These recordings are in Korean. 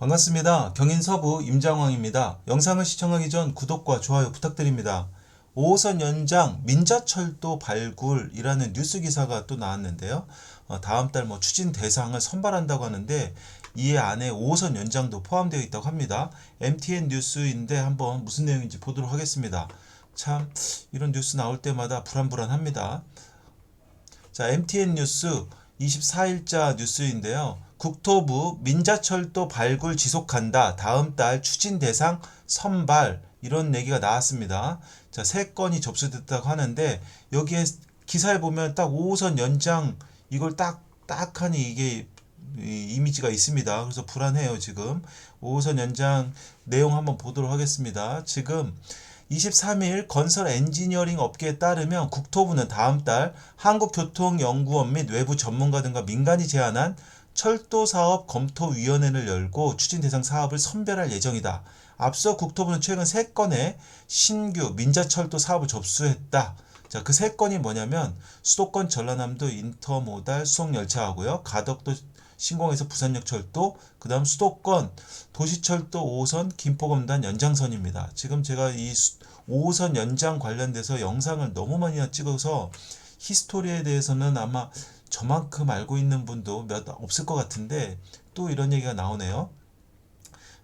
반갑습니다. 경인 서부 임장황입니다. 영상을 시청하기 전 구독과 좋아요 부탁드립니다. 5호선 연장 민자철도 발굴이라는 뉴스 기사가 또 나왔는데요. 어, 다음 달 뭐 추진 대상을 선발한다고 하는데 이 안에 5호선 연장도 포함되어 있다고 합니다. MTN 뉴스인데 한번 무슨 내용인지 보도록 하겠습니다. 참 이런 뉴스 나올 때마다 불안불안합니다. 자, MTN 뉴스 24일자 뉴스인데요. 국토부 민자철도 발굴 지속한다. 다음 달 추진 대상 선발 이런 얘기가 나왔습니다. 자, 세 건이 접수됐다고 하는데 여기에 기사에 보면 딱 5호선 연장 이걸 딱 딱 하니 이게 이 이미지가 있습니다. 그래서 불안해요, 지금. 5호선 연장 내용 한번 보도록 하겠습니다. 지금 23일 건설 엔지니어링 업계에 따르면 국토부는 다음 달 한국교통연구원 및 외부 전문가 등과 민간이 제안한 철도 사업 검토위원회를 열고 추진 대상 사업을 선별할 예정이다. 앞서 국토부는 최근 3건의 신규 민자철도 사업을 접수했다. 자, 그 세 건이 뭐냐면 수도권 전라남도 인터모달 수송 열차하고요. 가덕도 신공에서 부산역 철도, 그다음 수도권 도시철도 5호선 김포검단 연장선입니다. 지금 제가 이 5호선 연장 관련돼서 영상을 너무 많이 찍어서 히스토리에 대해서는 아마 저만큼 알고 있는 분도 몇 없을 것 같은데 또 이런 얘기가 나오네요.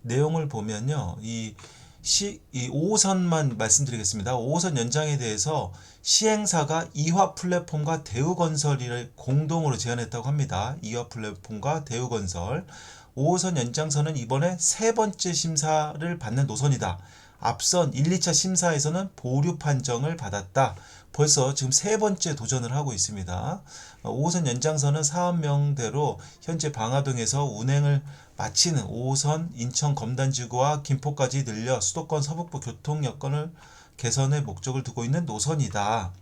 내용을 보면요. 이 시, 이 5호선만 말씀드리겠습니다. 5호선 연장에 대해서 시행사가 이화 플랫폼과 대우건설을 공동으로 제안했다고 합니다. 이화 플랫폼과 대우건설. 5호선 연장선은 이번에 세 번째 심사를 받는 노선이다. 앞선 1, 2차 심사에서는 보류 판정을 받았다. 벌써 지금 세 번째 도전을 하고 있습니다. 5호선 연장선은 사업명대로 현재 방화동에서 운행을 마치는 5호선 인천 검단지구와 김포까지 늘려 수도권 서북부 교통 여건을 개선의 목적을 두고 있는 노선이다.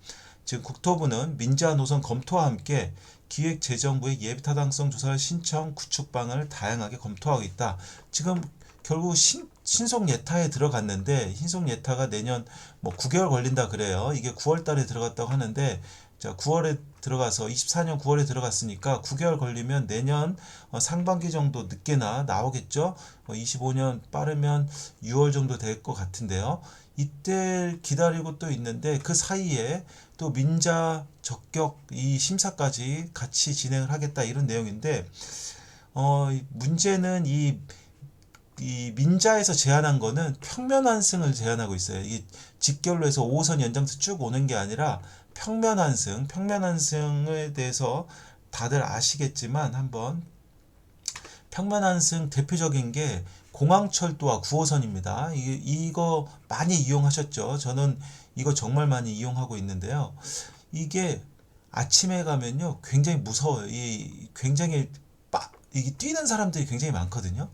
지금 국토부는 민자 노선 검토와 함께 기획재정부의 예비타당성 조사를 신청 구축 방안을 다양하게 검토하고 있다. 지금 결국 신, 신속 예타에 들어갔는데 신속 예타가 내년 뭐 9개월 걸린다 그래요. 이게 9월 달에 들어갔다고 하는데 자, 9월에 들어가서 24년 9월에 들어갔으니까 9개월 걸리면 내년 어, 상반기 정도 늦게나 나오겠죠. 어, 25년 빠르면 6월 정도 될 것 같은데요. 이때 기다리고 또 있는데 그 사이에 또 민자 적격 이 심사까지 같이 진행을 하겠다 이런 내용인데 어 문제는 이 이 민자에서 제안한 거는 평면 환승을 제안하고 있어요. 이게 직결로 해서 5호선 연장선 쭉 오는 게 아니라 평면 환승, 평면 환승에 대해서 다들 아시겠지만 한번 평면 환승 대표적인 게 공항철도와 9호선입니다. 이, 이거 많이 이용하셨죠? 저는 이거 정말 많이 이용하고 있는데요. 이게 아침에 가면요. 굉장히 무서워요. 이 굉장히 빠, 이게 뛰는 사람들이 굉장히 많거든요.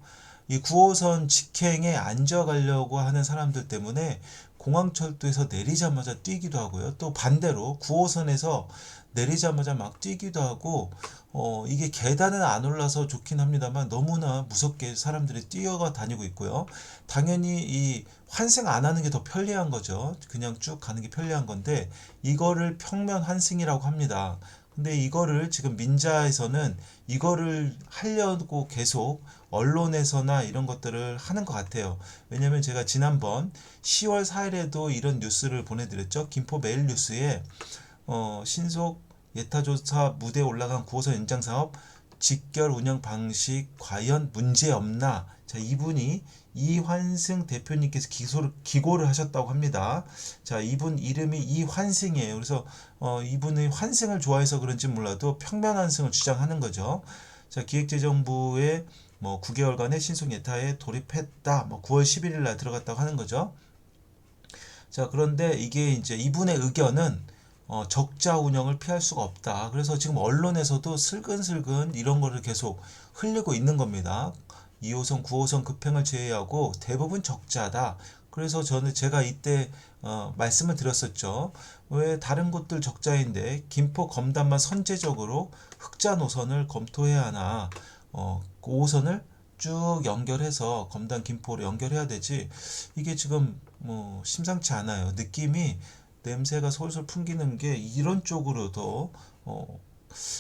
이 9호선 직행에 앉아가려고 하는 사람들 때문에 공항철도에서 내리자마자 뛰기도 하고요. 또 반대로 9호선에서 내리자마자 막 뛰기도 하고 어 이게 계단은 안 올라서 좋긴 합니다만 너무나 무섭게 사람들이 뛰어가 다니고 있고요. 당연히 이 환승 안 하는 게 더 편리한 거죠. 그냥 쭉 가는 게 편리한 건데 이거를 평면 환승이라고 합니다. 근데 이거를 지금 민자에서는 이거를 하려고 계속 언론에서나 이런 것들을 하는 것 같아요. 왜냐면 제가 지난번 10월 4일에도 이런 뉴스를 보내드렸죠. 김포 매일 뉴스에 어, 신속 예타조사 무대에 올라간 9호선 연장 사업 직결 운영 방식 과연 문제 없나? 자, 이분이 이환승 대표님께서 기소를, 기고를 하셨다고 합니다. 자, 이분 이름이 이환승이에요. 그래서 어, 이분의 환승을 좋아해서 그런지 몰라도 평면 환승을 주장하는 거죠. 자, 기획재정부의 뭐 9개월간의 신속 예타에 돌입했다. 뭐 9월 11일 날 들어갔다고 하는 거죠. 자, 그런데 이게 이제 이분의 의견은 어, 적자 운영을 피할 수가 없다. 그래서 지금 언론에서도 슬근슬근 이런 거를 계속 흘리고 있는 겁니다. 2호선, 9호선 급행을 제외하고 대부분 적자다. 그래서 저는 제가 이때 어, 말씀을 드렸었죠. 왜 다른 곳들 적자인데 김포 검단만 선제적으로 흑자 노선을 검토해야 하나. 어, 5호선을 쭉 연결해서 검단 김포로 연결해야 되지. 이게 지금 뭐 심상치 않아요. 느낌이 냄새가 솔솔 풍기는 게 이런 쪽으로 더 어,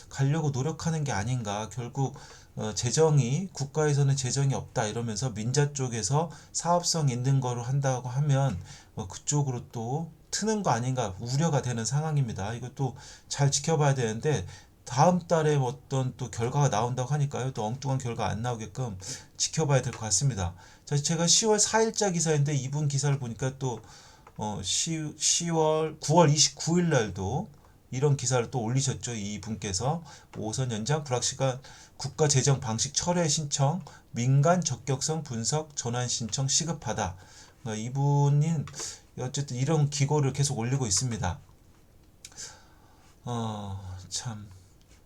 가려고 노력하는 게 아닌가. 결국 어, 재정이 국가에서는 재정이 없다 이러면서 민자 쪽에서 사업성 있는 거로 한다고 하면 어, 그쪽으로 또 트는 거 아닌가 우려가 되는 상황입니다. 이것도 잘 지켜봐야 되는데 다음 달에 어떤 또 결과가 나온다고 하니까요. 또 엉뚱한 결과 안 나오게끔 지켜봐야 될 것 같습니다. 자, 제가 10월 4일자 기사인데 이분 기사를 보니까 또 어, 10, 10월 9월 29일 날도 이런 기사를 또 올리셨죠. 이 분께서 5선 연장 불확실한 국가 재정 방식 철회 신청 민간 적격성 분석 전환 신청 시급하다. 그러니까 이분이 어쨌든 이런 기고를 계속 올리고 있습니다. 어, 참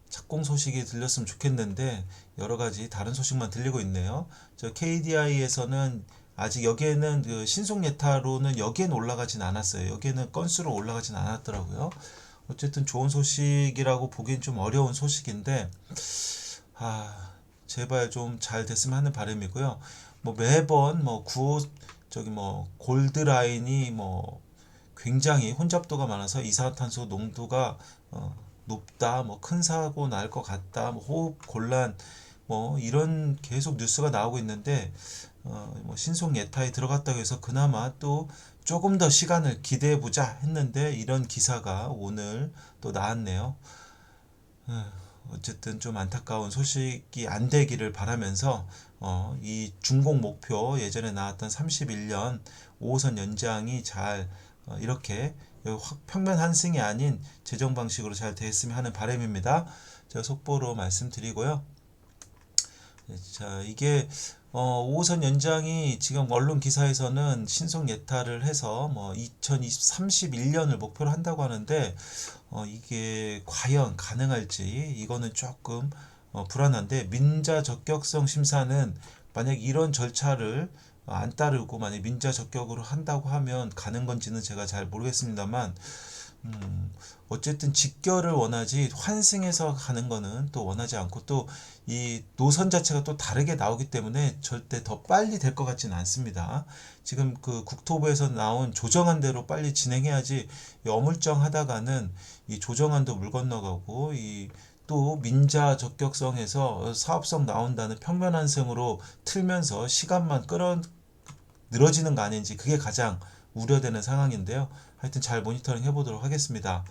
착공 소식이 들렸으면 좋겠는데 여러 가지 다른 소식만 들리고 있네요. 저 KDI에서는 아직 여기에는 그 신속 예타로는 여기에는 올라가진 않았어요. 여기에는 건수로 올라가진 않았더라고요. 어쨌든 좋은 소식이라고 보기엔 좀 어려운 소식인데 아 제발 좀 잘 됐으면 하는 바람이고요. 뭐 매번 뭐 구호 저기 뭐 골드 라인이 뭐 굉장히 혼잡도가 많아서 이산화탄소 농도가 어, 높다, 뭐 큰 사고 날 것 같다, 뭐 호흡 곤란, 뭐 이런 계속 뉴스가 나오고 있는데 어, 뭐 신속 예타에 들어갔다고 해서 그나마 또 조금 더 시간을 기대해 보자 했는데 이런 기사가 오늘 또 나왔네요. 어, 어쨌든 좀 안타까운 소식이 안 되기를 바라면서 어, 이 준공 목표 예전에 나왔던 31년 5호선 연장이 잘 어, 이렇게 확 평면 한승이 아닌 재정 방식으로 잘 됐으면 하는 바람입니다. 제가 속보로 말씀드리고요. 네, 자, 이게 어, 5호선 연장이 지금 언론 기사에서는 신속 예타를 해서 뭐 2031년을 목표로 한다고 하는데 어, 이게 과연 가능할지 이거는 조금 어, 불안한데 민자 적격성 심사는 만약 이런 절차를 안 따르고 만약 민자 적격으로 한다고 하면 가는 건지는 제가 잘 모르겠습니다만 음, 어쨌든 직결을 원하지 환승해서 가는 거는 또 원하지 않고 또 이 노선 자체가 또 다르게 나오기 때문에 절대 더 빨리 될 것 같지는 않습니다. 지금 그 국토부에서 나온 조정안 대로 빨리 진행해야지 이 어물쩡하다가는 이 조정안도 물 건너가고 이또 민자 적격성에서 사업성 나온다는 평면 환승으로 틀면서 시간만 끌어 늘어지는 거 아닌지 그게 가장 우려되는 상황인데요. 하여튼 잘 모니터링 해보도록 하겠습니다.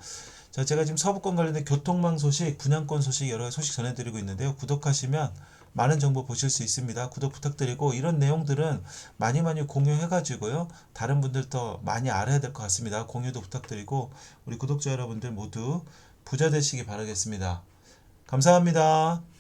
자, 제가 지금 서부권 관련된 교통망 소식, 분양권 소식 여러 가지 소식 전해드리고 있는데요. 구독하시면 많은 정보 보실 수 있습니다. 구독 부탁드리고 이런 내용들은 많이 많이 공유해가지고요. 다른 분들도 많이 알아야 될 것 같습니다. 공유도 부탁드리고 우리 구독자 여러분들 모두 부자 되시기 바라겠습니다. 감사합니다.